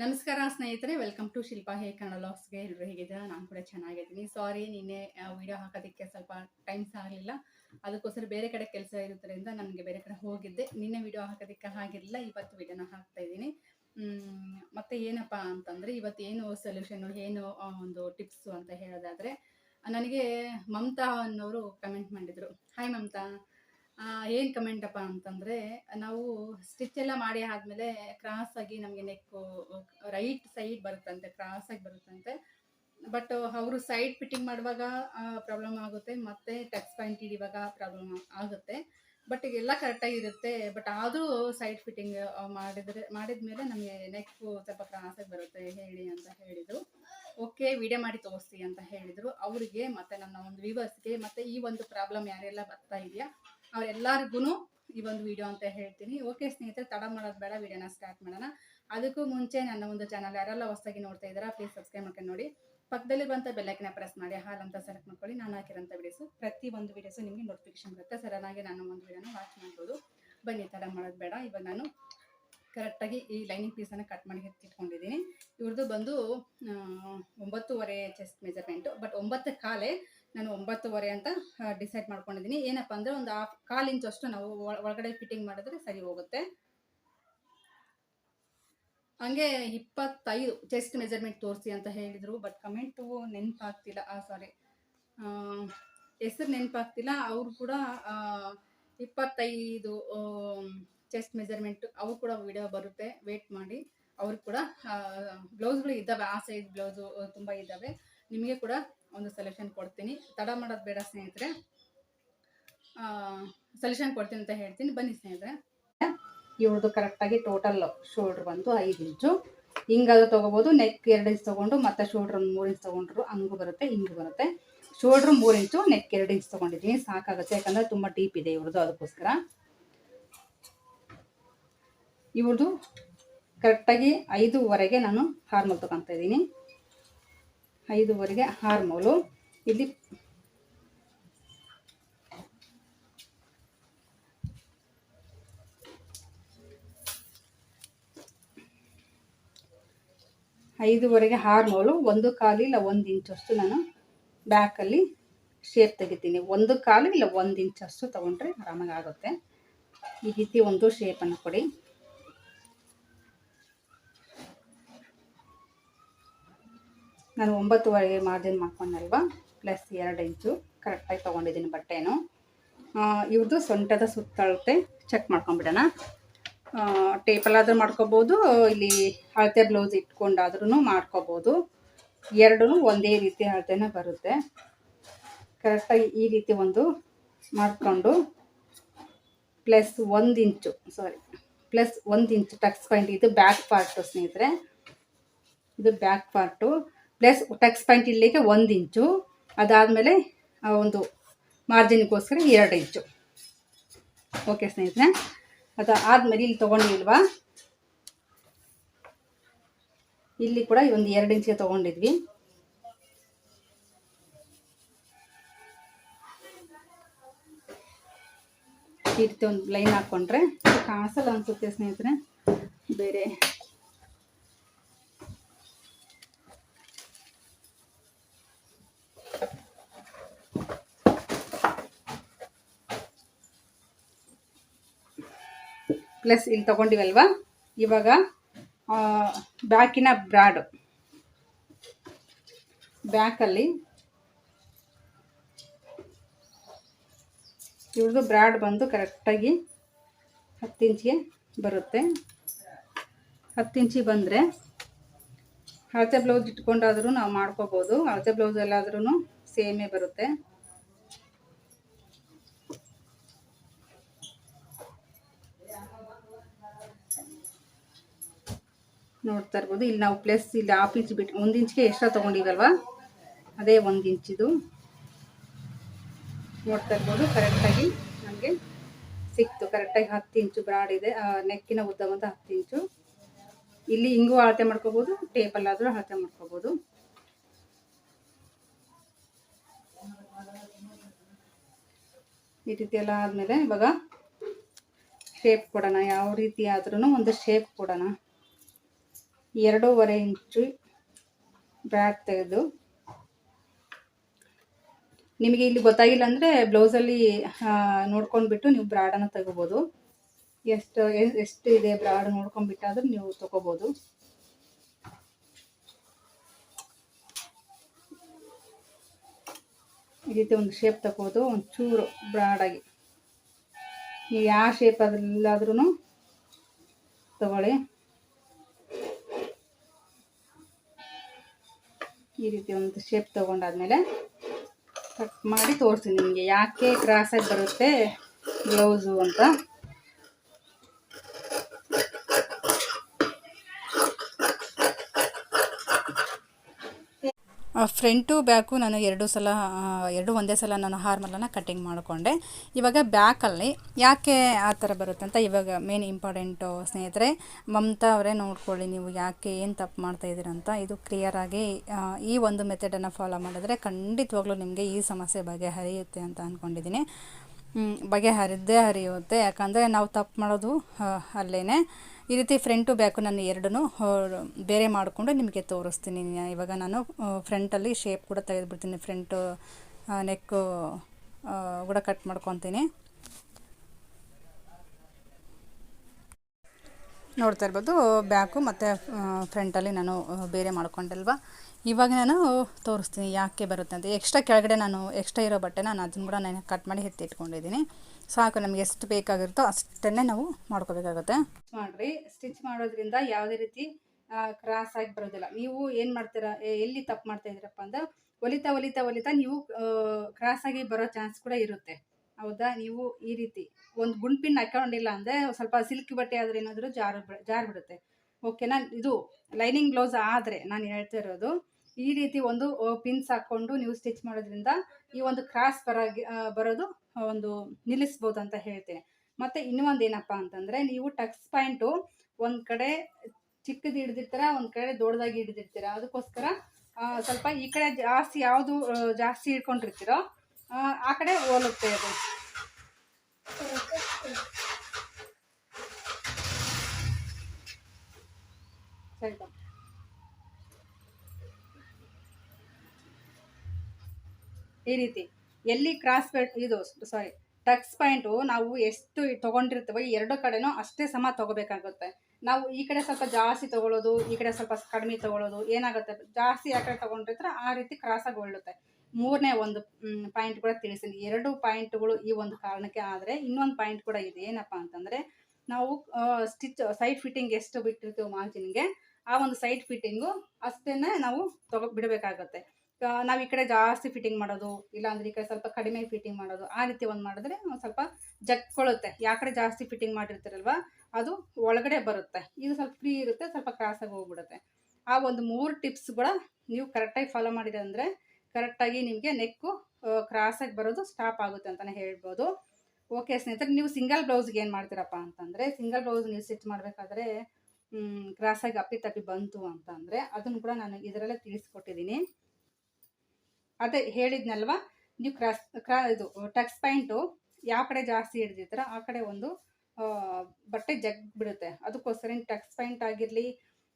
ನಮಸ್ಕಾರ ಸ್ನೇಹಿತರೆ welcome to Shilpa ಹೇ ಕನ್ನಡ ಲಾಗ್ಸ್ಗೆ ಎಲ್ಲರೂ ಹೇಗಿದ್ದೀರಾ? ನಾನು ಕೂಡ ಚೆನ್ನಾಗಿದ್ದೀನಿ. ಸಾರಿ ನಿನ್ನೆ ವಿಡಿಯೋ ಹಾಕೋದಕ್ಕೆ ಸ್ವಲ್ಪ ಟೈಮ್ ಆಗಲಿಲ್ಲ. ಅದಕ್ಕೋಸ್ಕರ ಬೇರೆ ಕಡೆ ಕೆಲಸ ಇರೋದ್ರಿಂದ ನನಗೆ ಬೇರೆ ಕಡೆ ಹೋಗಿದ್ದೆ. ನಿನ್ನೆ ವಿಡಿಯೋ ಹಾಕೋದಕ್ಕೆ ಆಗಿರಲಿಲ್ಲ ಇವತ್ತು ವಿಡಿಯೋನ ಹಾಕ್ತಾ ಇದ್ದೀನಿ. ಮತ್ತೆ ಏನಪ್ಪ ಅಂತಂದರೆ, ಇವತ್ತು ಏನು ಸೊಲ್ಯೂಷನ್ನು ಏನು ಒಂದು ಟಿಪ್ಸು ಅಂತ ಹೇಳೋದಾದರೆ, ನನಗೆ ಮಮತಾ ಅನ್ನೋರು ಕಮೆಂಟ್ ಮಾಡಿದರು. ಹಾಯ್ ಮಮತಾ. ಏನು ಕಮೆಂಟಪ್ಪ ಅಂತಂದರೆ, ನಾವು ಸ್ಟಿಚ್ ಎಲ್ಲ ಮಾಡಿ ಆದಮೇಲೆ ಕ್ರಾಸ್ ಆಗಿ ನಮಗೆ ನೆಕ್ಕು ರೈಟ್ ಸೈಡ್ ಬರುತ್ತಂತೆ ಕ್ರಾಸ್ ಆಗಿ ಬರುತ್ತಂತೆ. ಬಟ್ ಅವರು ಸೈಡ್ ಫಿಟ್ಟಿಂಗ್ ಮಾಡುವಾಗ ಪ್ರಾಬ್ಲಮ್ ಆಗುತ್ತೆ, ಮತ್ತು ಟಚ್ ಪಾಯಿಂಟ್ ಹಿಡಿಯುವಾಗ ಪ್ರಾಬ್ಲಮ್ ಆಗುತ್ತೆ. ಬಟ್ ಎಲ್ಲ ಕರೆಕ್ಟಾಗಿರುತ್ತೆ ಬಟ್ ಆದರೂ ಸೈಡ್ ಫಿಟ್ಟಿಂಗ್ ಮಾಡಿದರೆ ಮಾಡಿದ ಮೇಲೆ ನಮಗೆ ನೆಕ್ಕು ಸ್ವಲ್ಪ ಕ್ರಾಸಾಗಿ ಬರುತ್ತೆ, ಹೇಳಿ ಅಂತ ಹೇಳಿದರು. ಓಕೆ ವಿಡಿಯೋ ಮಾಡಿ ತೋರಿಸಿ ಅಂತ ಹೇಳಿದರು. ಅವರಿಗೆ ಮತ್ತು ನನ್ನ ಒಂದು ವ್ಯೂವರ್ಸ್ಗೆ ಮತ್ತು ಈ ಒಂದು ಪ್ರಾಬ್ಲಮ್ ಯಾರೆಲ್ಲ ಬರ್ತಾ ಇದೆಯಾ ಅವರೆಲ್ಲರಿಗೂ ಈ ಒಂದು ವಿಡಿಯೋ ಅಂತ ಹೇಳ್ತೀನಿ. ಓಕೆ ಸ್ನೇಹಿತರೆ, ತಡ ಮಾಡೋದು ಬೇಡ ವಿಡಿಯೋನ ಸ್ಟಾರ್ಟ್ ಮಾಡೋಣ. ಅದಕ್ಕೂ ಮುಂಚೆ ನನ್ನ ಒಂದು ಚಾನಲ್ ಯಾರೆಲ್ಲ ಹೊಸದಾಗಿ ನೋಡ್ತಾ ಇದ್ದೀರಾ ಪ್ಲೀಸ್ ಸಬ್ಸ್ಕ್ರೈಬ್ ಮಾಡ್ಕೊಂಡು ನೋಡಿ. ಪಕ್ಕದಲ್ಲಿ ಬಂತ ಬೆಲ್ಲೈಕನ್ನ ಪ್ರೆಸ್ ಮಾಡಿ, ಹಾಲು ಅಂತ ಸೆಲೆಕ್ಟ್ ಮಾಡ್ಕೊಳ್ಳಿ. ನಾನು ಹಾಕಿರೋಂಥ ವಿಡಿಯೋಸು ಪ್ರತಿ ಒಂದು ವಿಡಿಯೋಸು ನಿಮಗೆ ನೋಟಿಫಿಕೇಶನ್ ಬರುತ್ತೆ. ಸಡನ್ನಾಗಿ ನಾನು ಒಂದು ವಿಡಿಯೋನ ವಾಚ್ ಮಾಡ್ಬೋದು. ಬನ್ನಿ, ತಡ ಮಾಡೋದು ಬೇಡ. ಇವಾಗ ನಾನು ಕರೆಕ್ಟಾಗಿ ಈ ಲೈನಿಂಗ್ ಪೀಸನ್ನು ಕಟ್ ಮಾಡಿ ಎತ್ತಿಟ್ಕೊಂಡಿದ್ದೀನಿ. ಇವ್ರದ್ದು ಬಂದು ಒಂಬತ್ತುವರೆ ಚೆಸ್ಟ್ ಮೆಜರ್ಮೆಂಟು ಬಟ್ ಒಂಬತ್ತು ಕಾಲೇ ನಾನು ಒಂಬತ್ತುವರೆ ಅಂತ ಡಿಸೈಡ್ ಮಾಡ್ಕೊಂಡಿದ್ದೀನಿ ಏನಪ್ಪ ಅಂದರೆ ಒಂದು ಹಾಫ್ ಕಾಲು ಅಷ್ಟು ನಾವು ಒಳ- ಒಳಗಡೆ ಫಿಟ್ಟಿಂಗ್ ಮಾಡಿದ್ರೆ ಸರಿ ಹೋಗುತ್ತೆ. ಹಂಗೆ ಇಪ್ಪತ್ತೈದು ಚೆಸ್ಟ್ ಮೆಜರ್ಮೆಂಟ್ ತೋರಿಸಿ ಅಂತ ಹೇಳಿದರು ಬಟ್ ಕಮೆಂಟು ನೆನಪಾಗ್ತಿಲ್ಲ. ಆ ಸಾರಿ ಹೆಸರು ನೆನಪಾಗ್ತಿಲ್ಲ. ಅವರು ಕೂಡ ಇಪ್ಪತ್ತೈದು ಚೆಸ್ಟ್ ಮೆಜರ್ಮೆಂಟ್ ಅವ್ರು ಕೂಡ ವಿಡಿಯೋ ಬರುತ್ತೆ. ವೇಟ್ ಮಾಡಿ. ಅವ್ರಿಗೆ ಕೂಡ ಬ್ಲೌಸ್ಗಳು ಇದ್ದಾವೆ. ಆ ಸೈಜ್ ಬ್ಲೌಸು ತುಂಬ ಇದ್ದಾವೆ. ನಿಮಗೆ ಕೂಡ ಒಂದು ಸೊಲ್ಯೂಷನ್ ಕೊಡ್ತೀನಿ. ತಡ ಮಾಡೋದು ಬೇಡ ಸ್ನೇಹಿತರೆ. ಸೊಲ್ಯೂಷನ್ ಕೊಡ್ತೀನಿ ಅಂತ ಹೇಳ್ತೀನಿ. ಬನ್ನಿ ಸ್ನೇಹಿತರೆ. ಇವ್ರದ್ದು ಕರೆಕ್ಟಾಗಿ ಟೋಟಲ್ ಶೋಲ್ಡ್ರ್ ಬಂತು ಐದು ಇಂಚು ಹಿಂಗಾದ್ರೂ ತೊಗೋಬೋದು ನೆಕ್ ಎರಡು ಇಂಚ್ ತೊಗೊಂಡು, ಮತ್ತೆ ಶೋಲ್ಡ್ರ್ ಮೂರು ಇಂಚ್ ತೊಗೊಂಡ್ರು ಹಂಗು ಬರುತ್ತೆ, ಹಿಂಗು ಬರುತ್ತೆ. ಶೋಲ್ಡ್ರ್ ಮೂರು ಇಂಚು ನೆಕ್ ಎರಡು ಇಂಚ್ ತೊಗೊಂಡಿದ್ದೀನಿ. ಸಾಕಾಗುತ್ತೆ, ಯಾಕಂದರೆ ತುಂಬ ಡೀಪ್ ಇದೆ ಇವ್ರದ್ದು ಅದಕ್ಕೋಸ್ಕರ. ಇವ್ರದ್ದು ಕರೆಕ್ಟಾಗಿ ಐದುವರೆಗೆ ನಾನು ಹಾರ್ಮಲ್ ತೊಗೊತಾ ಇದ್ದೀನಿ. ಐದೂವರೆಗೆ ಹಾರ್ಮೋಲು ಇಲ್ಲಿ ಐದೂವರೆಗೆ ಹಾರ್ಮೋಲು ಒಂದು ಕಾಲು ಇಲ್ಲ, ಒಂದು ಇಂಚಷ್ಟು ನಾನು ಬ್ಯಾಕಲ್ಲಿ ಶೇಪ್ ತೆಗಿತೀನಿ. ಒಂದು ಕಾಲು ಇಲ್ಲ, ಒಂದು ಇಂಚಷ್ಟು ತೊಗೊಂಡ್ರೆ ಆರಾಮಾಗಿ ಆಗುತ್ತೆ. ಈ ರೀತಿ ಒಂದು ಶೇಪನ್ನು ಕೊಡಿ. ನಾನು ಒಂಬತ್ತುವರೆಗೆ ಮಾರ್ಜಿನ್ ಮಾಡ್ಕೊಂಡಲ್ವ? ಪ್ಲಸ್ ಎರಡು ಇಂಚು. ಕರೆಕ್ಟಾಗಿ ತೊಗೊಂಡಿದ್ದೀನಿ ಬಟ್ಟೆನು. ಇವ್ರದ್ದು ಸೊಂಟದ ಸುತ್ತಳತೆ ಚೆಕ್ ಮಾಡ್ಕೊಂಬಿಡೋಣ. ಟೇಪಲ್ಲಾದರೂ ಮಾಡ್ಕೋಬೋದು, ಇಲ್ಲಿ ಅಳತೆ ಬ್ಲೌಸ್ ಇಟ್ಕೊಂಡಾದ್ರೂ ಮಾಡ್ಕೋಬೋದು. ಎರಡೂ ಒಂದೇ ರೀತಿ ಅಳತೆನ ಬರುತ್ತೆ. ಕರೆಕ್ಟಾಗಿ ಈ ರೀತಿ ಒಂದು ಮಾಡಿಕೊಂಡು ಪ್ಲಸ್ ಒಂದು ಇಂಚು ಸಾರಿ ಪ್ಲಸ್ ಒಂದು ಇಂಚು ಟಕ್ಸ್ ಪಾಯಿಂಟ್ ಇದು ಬ್ಯಾಕ್ ಪಾರ್ಟು ಸ್ನೇಹಿತರೆ. ಇದು back part plus tucks point ಇಲ್ಲಿಗೆ ಒಂದು ಇಂಚು. ಅದಾದಮೇಲೆ ಒಂದು ಮಾರ್ಜಿನ್ಗೋಸ್ಕರ ಎರಡು ಇಂಚು. ಓಕೆ ಸ್ನೇಹಿತರೆ, ಅದು ಆದಮೇಲೆ ಇಲ್ಲಿ ತೊಗೊಂಡಿಲ್ವಾ? ಇಲ್ಲಿ ಕೂಡ ಒಂದು ಎರಡು ಇಂಚಿಗೆ ತೊಗೊಂಡಿದ್ವಿ. ಈ ಒಂದು ಲೈನ್ ಹಾಕ್ಕೊಂಡ್ರೆ ಕಾಣಿಸಲ್ಲ ಅನ್ಸುತ್ತೆ ಸ್ನೇಹಿತರೆ. ಬೇರೆ ಪ್ಲಸ್ ಇಲ್ಲಿ ತೊಗೊಂಡಿವಲ್ವಾ? ಇವಾಗ ಬ್ಯಾಕಿನ ಬ್ರಾಡು. ಬ್ಯಾಕಲ್ಲಿ ಇವ್ರದ್ದು ಬ್ರಾಡ್ ಬಂದು ಕರೆಕ್ಟಾಗಿ ಹತ್ತು ಇಂಚಿಗೆ ಬರುತ್ತೆ. ಹತ್ತು ಇಂಚಿಗೆ ಬಂದರೆ ಅಳತೆ ಬ್ಲೌಸ್ ಇಟ್ಕೊಂಡಾದ್ರೂ ನಾವು ಮಾಡ್ಕೋಬೋದು. ಅಳತೆ ಬ್ಲೌಸ್ ಎಲ್ಲಾದ್ರೂ ಸೇಮೇ ಬರುತ್ತೆ. ನೋಡ್ತಾ ಇರ್ಬೋದು. ಇಲ್ಲಿ ನಾವು ಪ್ಲಸ್ ಇಲ್ಲಿ ಹಾಫ್ ಇಂಚ್ ಬಿಟ್ಟು ಒಂದು ಇಂಚ್ಗೆ ಎಕ್ಸ್ಟ್ರಾ ತೊಗೊಂಡಿವಲ್ವಾ? ಅದೇ ಒಂದು ಇಂಚಿದು ನೋಡ್ತಾ ಇರ್ಬೋದು ಕರೆಕ್ಟಾಗಿ ನಮಗೆ ಸಿಕ್ತು. ಕರೆಕ್ಟಾಗಿ ಹತ್ತು ಇಂಚು ಬ್ರಾಡ್ ಇದೆ. ನೆಕ್ಕಿನ ಉದ್ದ ಬಂದು ಹತ್ತು ಇಂಚು ಇಲ್ಲಿ ಹಿಂಗೂ ಅಳತೆ ಮಾಡ್ಕೋಬೋದು ಟೇಪಲ್ಲಾದರೂ ಅಳತೆ ಮಾಡ್ಕೋಬೋದು. ಈ ರೀತಿ ಎಲ್ಲ ಆದಮೇಲೆ ಇವಾಗ ಶೇಪ್ ಕೊಡೋಣ. ಯಾವ ರೀತಿ ಆದ್ರೂ ಒಂದು ಶೇಪ್ ಕೊಡೋಣ. ಎರಡೂವರೆ ಇಂಚು ಬ್ಯಾಕ್ ತೆಗೆದು. ನಿಮಗೆ ಇಲ್ಲಿ ಗೊತ್ತಾಗಿಲ್ಲ ಅಂದರೆ ಬ್ಲೌಸಲ್ಲಿ ನೋಡ್ಕೊಂಡ್ಬಿಟ್ಟು ನೀವು ಬ್ರಾಡನ್ನು ತಗೋಬೋದು. ಎಷ್ಟು ಎಷ್ಟು ಇದೆ ಬ್ರಾಡ್ ನೋಡ್ಕೊಂಡ್ಬಿಟ್ಟಾದ್ರೂ ನೀವು ತಗೋಬೋದು. ಈ ರೀತಿ ಒಂದು ಶೇಪ್ ತಗೋದು ಒಂದು ಚೂರು ಬ್ರಾಡಾಗಿ ನೀವು ಯಾವ ಶೇಪ್ ಅದಲ್ಲಾದ್ರೂ ತಗೊಳ್ಳಿ. ಈ ರೀತಿ ಒಂದು ಶೇಪ್ ತೊಗೊಂಡಾದ್ಮೇಲೆ ಕಟ್ ಮಾಡಿ ತೋರಿಸ್ತೀನಿ ನಿಮಗೆ. ಯಾಕೆ ಕ್ರಾಸಾಗಿ ಬರುತ್ತೆ ಬ್ಲೌಸು ಅಂತ. ಫ್ರಂಟು ಬ್ಯಾಕು ನಾನು ಎರಡು ಸಲ ಎರಡು ಒಂದೇ ಸಲ ನಾನು ಹಾರ್ಮಲನ್ನು ಕಟ್ಟಿಂಗ್ ಮಾಡಿಕೊಂಡೆ. ಇವಾಗ ಬ್ಯಾಕಲ್ಲಿ ಯಾಕೆ ಆ ಥರ ಬರುತ್ತೆ ಅಂತ ಇವಾಗ ಮೇನ್ ಇಂಪಾರ್ಟೆಂಟು ಸ್ನೇಹಿತರೆ, ಮಮತಾ ಅವರೇ ನೋಡ್ಕೊಳ್ಳಿ ನೀವು ಯಾಕೆ ಏನು ತಪ್ಪು ಮಾಡ್ತಾ ಇದ್ದೀರಂತ ಇದು ಕ್ಲಿಯರಾಗಿ ಈ ಒಂದು ಮೆಥಡನ್ನು ಫಾಲೋ ಮಾಡಿದ್ರೆ ಖಂಡಿತವಾಗ್ಲೂ ನಿಮಗೆ ಈ ಸಮಸ್ಯೆ ಬಗೆಹರಿಯುತ್ತೆ ಅಂತ ಅಂದ್ಕೊಂಡಿದ್ದೀನಿ ಬಗೆಹರಿದ್ದೇ ಹರಿಯುತ್ತೆ. ಯಾಕಂದರೆ ನಾವು ತಪ್ಪು ಮಾಡೋದು ಅಲ್ಲೇ ಈ ರೀತಿ ಫ್ರಂಟು ಬ್ಯಾಕು ನಾನು ಎರಡೂ ಬೇರೆ ಮಾಡಿಕೊಂಡು ನಿಮಗೆ ತೋರಿಸ್ತೀನಿ. ಇವಾಗ ನಾನು ಫ್ರಂಟಲ್ಲಿ ಶೇಪ್ ಕೂಡ ತೆಗೆದುಬಿಡ್ತೀನಿ. ಫ್ರಂಟು ನೆಕ್ಕು ಕೂಡ ಕಟ್ ಮಾಡ್ಕೊತೀನಿ. ನೋಡ್ತಾ ಇರ್ಬೋದು ಬ್ಯಾಕು ಮತ್ತು ಫ್ರಂಟಲ್ಲಿ ನಾನು ಬೇರೆ ಮಾಡ್ಕೊಂಡಲ್ವಾ ಇವಾಗ ನಾನು ತೋರಿಸ್ತೀನಿ ಯಾಕೆ ಬರುತ್ತೆ ಅಂತ. ಎಕ್ಸ್ಟ್ರಾ ಕೆಳಗಡೆ ನಾನು ಎಕ್ಸ್ಟ್ರಾ ಇರೋ ಬಟ್ಟೆ ನಾನು ಅದನ್ನು ಕೂಡ ನಾನು ಕಟ್ ಮಾಡಿ ಎತ್ತಿಟ್ಕೊಂಡಿದ್ದೀನಿ ಸಾಕು, ನಮಗೆ ಎಷ್ಟು ಬೇಕಾಗಿರುತ್ತೋ ಅಷ್ಟನ್ನೇ ನಾವು ಮಾಡ್ಕೋಬೇಕಾಗುತ್ತೆ. ಮಾಡಿರಿ. ಸ್ಟಿಚ್ ಮಾಡೋದ್ರಿಂದ ಯಾವುದೇ ರೀತಿ ಕ್ರಾಸ್ ಆಗಿ ಬರೋದಿಲ್ಲ. ನೀವು ಏನು ಮಾಡ್ತೀರಾ ಎಲ್ಲಿ ತಪ್ಪು ಮಾಡ್ತಾ ಇದ್ದೀರಪ್ಪ ಅಂದ್ರೆ ಒಲಿತಾ ಒಲಿತಾ ಒಲಿತಾ ನೀವು ಕ್ರಾಸ್ ಆಗಿ ಬರೋ ಚಾನ್ಸ್ ಕೂಡ ಇರುತ್ತೆ. ಹೌದಾ? ನೀವು ಈ ರೀತಿ ಒಂದು ಗುಂಡ್ಪಿನ್ ಹಾಕೊಂಡಿಲ್ಲ ಅಂದರೆ ಸ್ವಲ್ಪ ಸಿಲ್ಕ್ ಬಟ್ಟೆ ಆದರೆ ಏನಾದರೂ ಜಾರು ಜಾರು ಬಿಡುತ್ತೆ. ಓಕೆನಾ ಇದು ಲೈನಿಂಗ್ ಬ್ಲೌಸ್ ಆದರೆ ನಾನು ಹೇಳ್ತಾ ಇರೋದು ಈ ರೀತಿ ಒಂದು ಪಿನ್ಸ್ ಹಾಕ್ಕೊಂಡು ನೀವು ಸ್ಟಿಚ್ ಮಾಡೋದ್ರಿಂದ ಈ ಒಂದು ಕ್ರಾಸ್ ಬರಾಗಿ ಆ, ಬರೋದು ಒಂದು ನಿಲ್ಲಿಸ್ಬೋದು ಅಂತ ಹೇಳ್ತೇನೆ. ಮತ್ತು ಇನ್ನೊಂದು ಏನಪ್ಪ ಅಂತಂದರೆ ನೀವು ಟಕ್ಸ್ ಪಾಯಿಂಟು ಒಂದು ಕಡೆ ಚಿಕ್ಕದು ಹಿಡ್ದಿರ್ತೀರ ಒಂದು ಕಡೆ ದೊಡ್ಡದಾಗಿ ಹಿಡ್ದಿರ್ತೀರ ಅದಕ್ಕೋಸ್ಕರ ಸ್ವಲ್ಪ ಈ ಕಡೆ ಜಾಸ್ತಿ ಯಾವುದು ಜಾಸ್ತಿ ಹಿಡ್ಕೊಂಡಿರ್ತೀರೋ ಆ ಕಡೆ ಹೋಲುತ್ತೆ ಅದು. ಈ ರೀತಿ ಎಲ್ಲಿ ಕ್ರಾಸ್ ಬೆಲ್ಟ್ ಇದು ಸಾರಿ ಟಕ್ಸ್ ಪಾಯಿಂಟು ನಾವು ಎಷ್ಟು ತೊಗೊಂಡಿರ್ತೀವೋ ಎರಡು ಕಡೆನೂ ಅಷ್ಟೇ ಸಮ ತೊಗೋಬೇಕಾಗುತ್ತೆ. ನಾವು ಈ ಕಡೆ ಸ್ವಲ್ಪ ಜಾಸ್ತಿ ತೊಗೊಳ್ಳೋದು, ಈ ಕಡೆ ಸ್ವಲ್ಪ ಕಡಿಮೆ ತೊಗೊಳ್ಳೋದು ಏನಾಗುತ್ತೆ? ಜಾಸ್ತಿ ಆ ಕಡೆ ತೊಗೊಂಡಿರ್ತಾರೆ ಆ ರೀತಿ ಕ್ರಾಸಾಗಿ ಒಳ್ಳುತ್ತೆ ಮೂರನೇ ಒಂದು ಪಾಯಿಂಟ್ ಕೂಡ ತಿಳಿಸ್ತೀನಿ. ಎರಡು ಪಾಯಿಂಟ್ಗಳು ಈ ಒಂದು ಕಾರಣಕ್ಕೆ ಆದರೆ ಇನ್ನೊಂದು ಪಾಯಿಂಟ್ ಕೂಡ ಇದೆ ಏನಪ್ಪ ಅಂತಂದರೆ ನಾವು ಸ್ಟಿಚ್ ಸೈಡ್ ಫಿಟ್ಟಿಂಗ್ ಎಷ್ಟು ಬಿಟ್ಟಿರ್ತೀವಿ ಮಾರ್ಜಿನ್ಗೆ ಆ ಒಂದು ಸೈಡ್ ಫಿಟ್ಟಿಂಗು ಅಷ್ಟೇ ನಾವು ತಗೋ, ಬಿಡಬೇಕಾಗತ್ತೆ. ನಾವು ಈ ಕಡೆ ಜಾಸ್ತಿ ಫಿಟ್ಟಿಂಗ್ ಮಾಡೋದು, ಇಲ್ಲಾಂದ್ರೆ ಈ ಕಡೆ ಸ್ವಲ್ಪ ಕಡಿಮೆ ಫಿಟ್ಟಿಂಗ್ ಮಾಡೋದು, ಆ ರೀತಿ ಒಂದು ಮಾಡಿದ್ರೆ ಸ್ವಲ್ಪ ಜಕ್ಕೊಳ್ಳುತ್ತೆ ಯಾ ಕಡೆ ಜಾಸ್ತಿ ಫಿಟ್ಟಿಂಗ್ ಮಾಡಿರ್ತಾರಲ್ವ, ಅದು ಒಳಗಡೆ ಬರುತ್ತೆ. ಇದು ಸ್ವಲ್ಪ ಫ್ರೀ ಇರುತ್ತೆ, ಸ್ವಲ್ಪ ಕ್ರಾಸಾಗಿ ಹೋಗ್ಬಿಡುತ್ತೆ. ಆ ಒಂದು ಮೂರು ಟಿಪ್ಸ್ ಕೂಡ ನೀವು ಕರೆಕ್ಟಾಗಿ ಫಾಲೋ ಮಾಡಿದ್ರೆ ಅಂದರೆ ಕರೆಕ್ಟಾಗಿ ನಿಮಗೆ ನೆಕ್ಕು ಕ್ರಾಸಾಗಿ ಬರೋದು ಸ್ಟಾಪ್ ಆಗುತ್ತೆ ಅಂತಲೇ ಹೇಳ್ಬೋದು. ಓಕೆ ಸ್ನೇಹಿತರೆ, ನೀವು ಸಿಂಗಲ್ ಬ್ಲೌಸ್ಗೆ ಏನು ಮಾಡ್ತೀರಪ್ಪ ಅಂತಂದರೆ ಸಿಂಗಲ್ ಬ್ಲೌಸ್ ನೀವು ಸ್ಟಿಚ್ ಮಾಡಬೇಕಾದ್ರೆ ಕ್ರಾಸಾಗಿ ಅಪ್ಪಿ ತಪ್ಪಿ ಬಂತು ಅಂತಂದರೆ ಅದನ್ನು ಕೂಡ ನಾನು ಇದರಲ್ಲೇ ತಿಳಿಸ್ಕೊಟ್ಟಿದ್ದೀನಿ. ಅದೇ ಹೇಳಿದ್ನಲ್ವ, ನೀವು ಕ್ರಾಸ್, ಕ್ರಾ, ಇದು, ಟಕ್ಸ್ ಪಾಯಿಂಟು ಯಾವ ಕಡೆ ಜಾಸ್ತಿ ಹಿಡ್ದಿರ್ತೀರ ಆ ಕಡೆ ಒಂದು ಬಟ್ಟೆ ಜಗ್ ಬಿಡುತ್ತೆ. ಅದಕ್ಕೋಸ್ಕರ ಟಕ್ಸ್ ಪಾಯಿಂಟ್ ಆಗಿರಲಿ,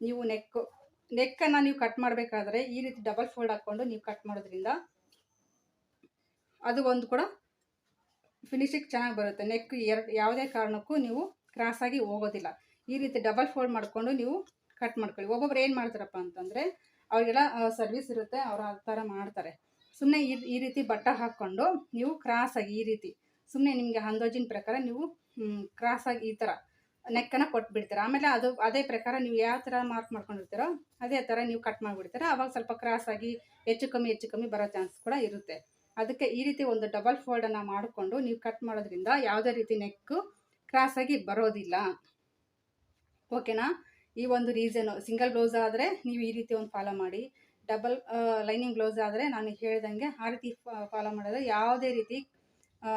ನೀವು ನೆಕ್ ನೆಕ್ಕನ್ನು ನೀವು ಕಟ್ ಮಾಡಬೇಕಾದ್ರೆ ಈ ರೀತಿ ಡಬಲ್ ಫೋಲ್ಡ್ ಹಾಕ್ಕೊಂಡು ನೀವು ಕಟ್ ಮಾಡೋದ್ರಿಂದ ಅದು ಒಂದು ಕೂಡ ಫಿನಿಶಿಂಗ್ ಚೆನ್ನಾಗಿ ಬರುತ್ತೆ. ನೆಕ್ ಎರಡು, ಯಾವುದೇ ಕಾರಣಕ್ಕೂ ನೀವು ಕ್ರಾಸಾಗಿ ಹೋಗೋದಿಲ್ಲ. ಈ ರೀತಿ ಡಬಲ್ ಫೋಲ್ಡ್ ಮಾಡಿಕೊಂಡು ನೀವು ಕಟ್ ಮಾಡ್ಕೊಳ್ಳಿ. ಒಬ್ಬೊಬ್ರು ಏನು ಮಾಡ್ತಾರಪ್ಪ ಅಂತಂದರೆ, ಅವರಿಗೆಲ್ಲ ಸರ್ವಿಸ್ ಇರುತ್ತೆ, ಅವ್ರು ಆ ಥರ ಮಾಡ್ತಾರೆ. ಸುಮ್ಮನೆ ಈ ರೀತಿ ಬಟ್ಟ ಹಾಕ್ಕೊಂಡು ನೀವು ಕ್ರಾಸಾಗಿ ಈ ರೀತಿ ಸುಮ್ಮನೆ ನಿಮಗೆ ಅಂದಾಜಿನ ಪ್ರಕಾರ ನೀವು ಕ್ರಾಸಾಗಿ ಈ ಥರ ನೆಕ್ಕನ್ನು ಕೊಟ್ಬಿಡ್ತೀರ. ಆಮೇಲೆ ಅದು, ಅದೇ ಪ್ರಕಾರ ನೀವು ಯಾವ ಥರ ಮಾರ್ಕ್ ಮಾಡ್ಕೊಂಡಿರ್ತೀರೋ, ಅದೇ ಥರ ನೀವು ಕಟ್ ಮಾಡಿಬಿಡ್ತೀರ. ಅವಾಗ ಸ್ವಲ್ಪ ಕ್ರಾಸಾಗಿ ಹೆಚ್ಚು ಕಮ್ಮಿ ಹೆಚ್ಚು ಕಮ್ಮಿ ಬರೋ ಚಾನ್ಸ್ ಕೂಡ ಇರುತ್ತೆ. ಅದಕ್ಕೆ ಈ ರೀತಿ ಒಂದು ಡಬಲ್ ಫೋಲ್ಡನ್ನು ಮಾಡಿಕೊಂಡು ನೀವು ಕಟ್ ಮಾಡೋದ್ರಿಂದ ಯಾವುದೇ ರೀತಿ ನೆಕ್ಕು ಕ್ರಾಸಾಗಿ ಬರೋದಿಲ್ಲ. ಓಕೆನಾ? ಈ ಒಂದು ರೀಸನು ಸಿಂಗಲ್ ಬ್ಲೌಸ್ ಆದರೆ ನೀವು ಈ ರೀತಿ ಒಂದು ಫಾಲೋ ಮಾಡಿ. ಡಬಲ್ ಲೈನಿಂಗ್ ಬ್ಲೌಸ್ ಆದರೆ ನಾನು ಹೇಳ್ದಂಗೆ ಆ ರೀತಿ ಫಾಲೋ ಮಾಡಿದ್ರೆ ಯಾವುದೇ ರೀತಿ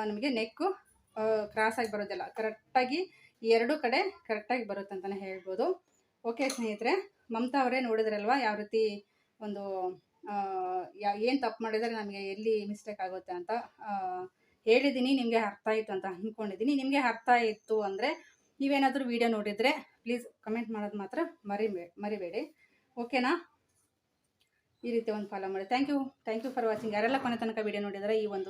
ನಮಗೆ ನೆಕ್ಕು ಕ್ರಾಸಾಗಿ ಬರೋದಿಲ್ಲ. ಕರೆಕ್ಟಾಗಿ ಎರಡೂ ಕಡೆ ಕರೆಕ್ಟಾಗಿ ಬರುತ್ತೆ ಅಂತಲೇ ಹೇಳ್ಬೋದು. ಓಕೆ ಸ್ನೇಹಿತರೆ, ಮಮತಾ ಅವರೇ ನೋಡಿದ್ರಲ್ವ ಯಾವ ರೀತಿ ಒಂದು ಯಾ, ಏನು ತಪ್ಪು ಮಾಡಿದರೆ, ನಮಗೆ ಎಲ್ಲಿ ಮಿಸ್ಟೇಕ್ ಆಗುತ್ತೆ ಅಂತ. ಹೇಳಿದ್ದೀನಿ ನಿಮಗೆ ಅರ್ಥ ಆಯಿತು ಅಂತ ಅಂದ್ಕೊಂಡಿದ್ದೀನಿ ನಿಮಗೆ ಅರ್ಥ ಆಯಿತು ಅಂದರೆ ನೀವೇನಾದರೂ ವೀಡಿಯೋ ನೋಡಿದರೆ ಪ್ಲೀಸ್ ಕಮೆಂಟ್ ಮಾಡೋದು ಮಾತ್ರ ಮರಿಬೇ ಮರಿಬೇಡಿ. ಓಕೆನಾ ಈ ರೀತಿ ಒಂದು ಫಾಲೋ ಮಾಡಿ. Thank you thank you for watching ಯಾರೆಲ್ಲ ಕೊನೆ ತನಕ ವಿಡಿಯೋ ನೋಡಿದರೆ, ಈ ಒಂದು